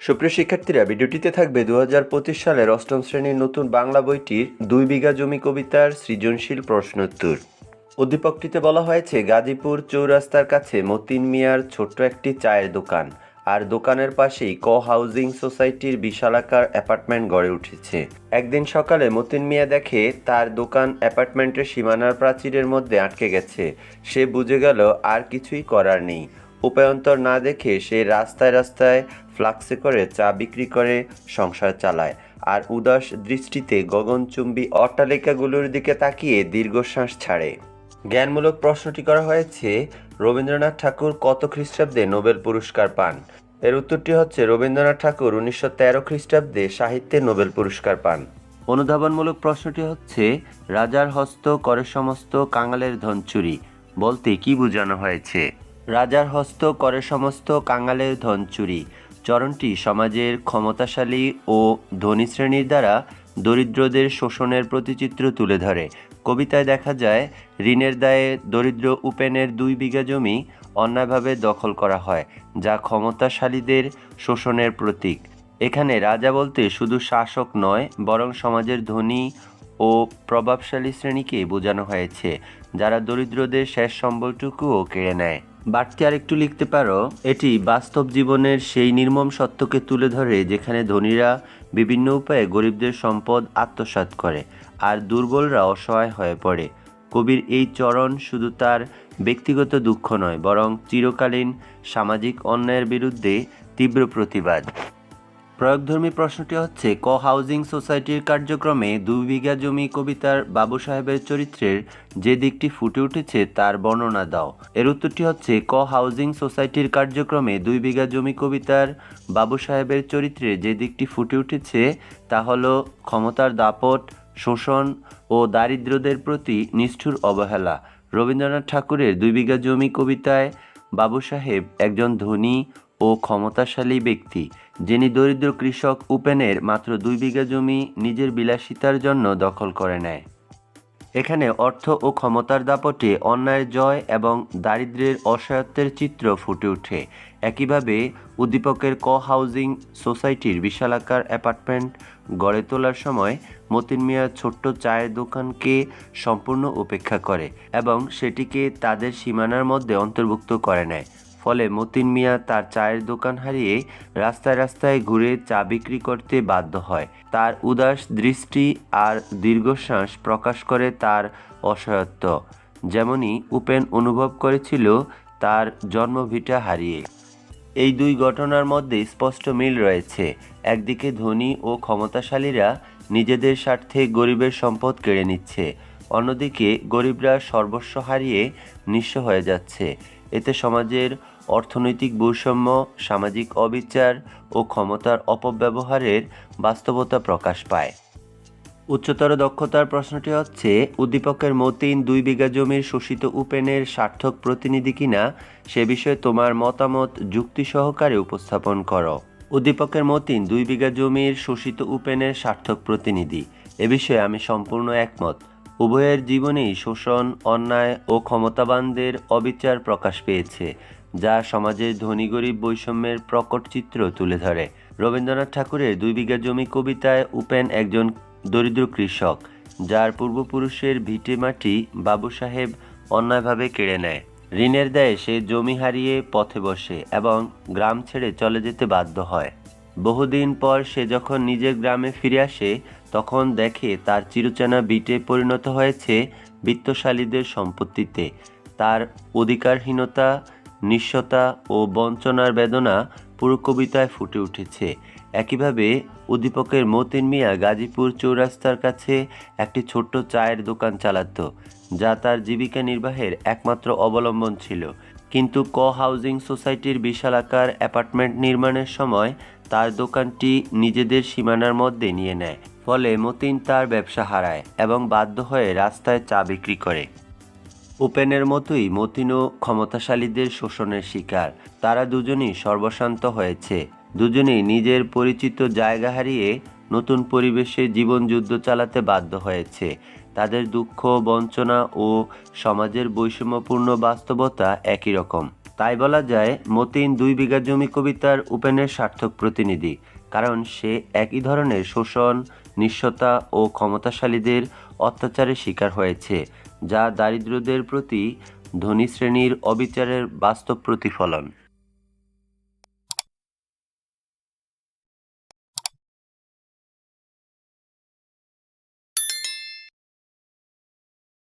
সুপ্রিয় শিক্ষার্থীরা, ভিডিওটিতে থাকবে দু হাজার পঁচিশ সালের অষ্টম শ্রেণির নতুন বাংলা বইটির দুই বিঘা জমি কবিতার সৃজনশীল প্রশ্নোত্তর। উদ্দীপকটিতে বলা হয়েছে, গাজীপুর চৌরাস্তার কাছে মতিন মিয়ার ছোট্ট একটি চায়ের দোকান আর দোকানের পাশেই ক হাউজিং সোসাইটির বিশালাকার অ্যাপার্টমেন্ট গড়ে উঠেছে। একদিন সকালে মতিন মিয়া দেখে তার দোকান অ্যাপার্টমেন্টের সীমানার প্রাচীরের মধ্যে আটকে গেছে। সে বুঝে গেল, আর কিছুই করার নেই। উপায়ন্তর না দেখে সে রাস্তায় রাস্তায় ফ্লাক্সে করে চা বিক্রি করে সংসার চালায়। আর উদাস দৃষ্টিতে গগনচুম্বী অট্টালিকাগুলোর দিকে তাকিয়ে দীর্ঘশ্বাস ছাড়ে। জ্ঞানমূলক প্রশ্নটি করা হয়েছে, রবীন্দ্রনাথ ঠাকুর কত খ্রিস্টাব্দে নোবেল পুরস্কার পান? এর উত্তরটি হচ্ছে, রবীন্দ্রনাথ ঠাকুর উনিশশো তেরো খ্রিস্টাব্দে সাহিত্যে নোবেল পুরস্কার পান। অনুধাবনমূলক প্রশ্নটি হচ্ছে, রাজার হস্ত, করে সমস্ত, কাঙালের ধন চুরি বলতে কি বোঝানো হয়েছে? রাজার হস্ত করে সমস্ত কাঙালের ধন চুরি। চরণটি সমাজের ক্ষমতাশালী ও ধনী শ্রেণির দ্বারা দরিদ্রদের শোষণের প্রতিচিত্র তুলে ধরে। কবিতায় দেখা যায়, ঋণের দায়ে দরিদ্র উপেনের দুই বিঘা জমি অন্যায়ভাবে দখল করা হয়, যা ক্ষমতাশালীদের শোষণের প্রতীক। এখানে রাজা বলতে শুধু শাসক নয়, বরং সমাজের ধনী ও প্রভাবশালী শ্রেণীকে বোঝানো হয়েছে, যারা দরিদ্রদের শেষ সম্বলটুকুও কেড়ে নেয়। বাড়তি আরেকটু লিখতে পারো। এটি বাস্তব জীবনের সেই নির্মম সত্যকে তুলে ধরে যেখানে ধনীরা বিভিন্ন উপায়ে গরিবদের সম্পদ আত্মসাত করে আর দুর্বলরা অসহায় হয়ে পড়ে। কবির এই চরণ শুধু তার ব্যক্তিগত দুঃখ নয়, বরং চিরকালীন সামাজিক অন্যায়ের বিরুদ্ধে তীব্র প্রতিবাদ। প্রয়োগধর্মী প্রশ্নটি হচ্ছে, ক হাউজিং সোসাইটির কার্যক্রমে দুই বিঘা জমি কবিতার বাবু সাহেবের চরিত্রের যে দিকটি ফুটে উঠেছে তার বর্ণনা দাও। এর উত্তরটি হচ্ছে, ক হাউজিং সোসাইটির কার্যক্রমে দুই বিঘা জমি কবিতার বাবু সাহেবের চরিত্রে যে দিকটি ফুটে উঠেছে তা হল ক্ষমতার দাপট, শোষণ ও দারিদ্রদের প্রতি নিষ্ঠুর অবহেলা। রবীন্দ্রনাথ ঠাকুরের দুই বিঘা জমি কবিতায় বাবু সাহেব একজন ধনী ও ক্ষমতাশালী ব্যক্তি, যিনি দরিদ্র কৃষক উপেনের মাত্র দুই বিঘা জমি নিজের বিলাসিতার জন্য দখল করে নেয়। এখানে অর্থ ও ক্ষমতার দাপটে অন্যায়ের জয় এবং দারিদ্র্যের অসহায়ত্বের চিত্র ফুটে ওঠে। একইভাবে উদ্দীপকের ক হাউজিং সোসাইটির বিশালাকার অ্যাপার্টমেন্ট গড়ে তোলার সময় মতিন মিয়া ছোট্ট চায়ের দোকানকে সম্পূর্ণ উপেক্ষা করে এবং সেটিকে তাদের সীমানার মধ্যে অন্তর্ভুক্ত করে নেয়। ফলে মতিন মিয়া তার চায়ের দোকান হারিয়ে রাস্তায় রাস্তায় ঘুরে চা বিক্রি করতে বাধ্য হয়। তার উদাস দৃষ্টি আর দীর্ঘশ্বাস প্রকাশ করে তার অসহায়ত্ব। যেমনই উপেন অনুভব করেছিল, তার জন্মভিটা হারিয়ে। এই দুই ঘটনার মধ্যে স্পষ্ট মিল রয়েছে। একদিকে ধনী ও ক্ষমতাশালীরা নিজেদের স্বার্থে গরিবের সম্পদ কেড়ে নিচ্ছে। অন্যদিকে গরিবরা সর্বস্ব হারিয়ে নিঃস্ব হয়ে যাচ্ছে। এতে সমাজের অর্থনৈতিক বৈষম্য, সামাজিক অবিচার ও ক্ষমতার অপব্যবহারের বাস্তবতা প্রকাশ পায়। উচ্চতর দক্ষতার প্রশ্নটি হচ্ছে, উদ্দীপকের মতিন দুই বিঘা জমির শোষিত উপেনের সার্থক প্রতিনিধি কিনা, সে বিষয়ে তোমার মতামত যুক্তি সহকারে উপস্থাপন করো। উদ্দীপকের মতিন দুই বিঘা জমির শোষিত উপেনের সার্থক প্রতিনিধি। এ বিষয়ে আমি সম্পূর্ণ একমত। উভয়ের জীবনেই শোষণ, অন্যায় ও ক্ষমতাবানদের অবিচার প্রকাশ পেয়েছে, যা সমাজের ধনী গরিব বৈষম্যের প্রকট চিত্র তুলে ধরে। রবীন্দ্রনাথ ঠাকুরের দুই বিঘা জমি কবিতায় উপেন একজন দরিদ্র কৃষক, যার পূর্বপুরুষের ভিটে মাটি বাবু সাহেব অন্যায়ভাবে কেড়ে নেয়। ঋণের দায়ে সে জমি হারিয়ে পথে বসে এবং গ্রাম ছেড়ে চলে যেতে বাধ্য হয়। বহুদিন পর সে যখন নিজের গ্রামে ফিরে আসে, তখন দেখে তার চিরচেনা বিটে পরিণত হয়েছে বিত্তশালীদের সম্পত্তিতে। তার অধিকারহীনতা নিঃস্বতা ও বঞ্চনার বেদনা পুরো কবিতায় ফুটে উঠেছে। একইভাবে উদ্দীপকের মতিন মিয়া গাজীপুর চৌরাস্তার কাছে একটি ছোট্ট চায়ের দোকান চালাতো, যা তার জীবিকা নির্বাহের একমাত্র অবলম্বন ছিল। কিন্তু ক হাউজিং সোসাইটির বিশালাকার অ্যাপার্টমেন্ট নির্মাণের সময় তার দোকানটি নিজেদের সীমানার মধ্যে নিয়ে নেয়, ফলে মতিন তার ব্যবসা হারায় এবং বাধ্য হয়ে রাস্তায় চা বিক্রি করে। উপেনের মতোই মতিনও ক্ষমতাশালীদের শোষণের শিকার। তারা দুজনই সর্বশান্ত হয়েছে। দুজনেই নিজের পরিচিত জায়গা হারিয়ে নতুন পরিবেশে জীবন যুদ্ধ চালাতে বাধ্য হয়েছে। তাদের দুঃখ, বঞ্চনা ও সমাজের বৈষম্যপূর্ণ বাস্তবতা একই রকম। তাই বলা যায় মতিন দুই বিঘা জমি কবিতার উপেনের সার্থক প্রতিনিধি, কারণ সে একই ধরনের শোষণ নিঃসতা ও ক্ষমতাশালীদের অত্যাচারের শিকার হয়েছে, যা দারিদ্রদের প্রতি ধনী শ্রেণির অবিচারের বাস্তব প্রতিফলন।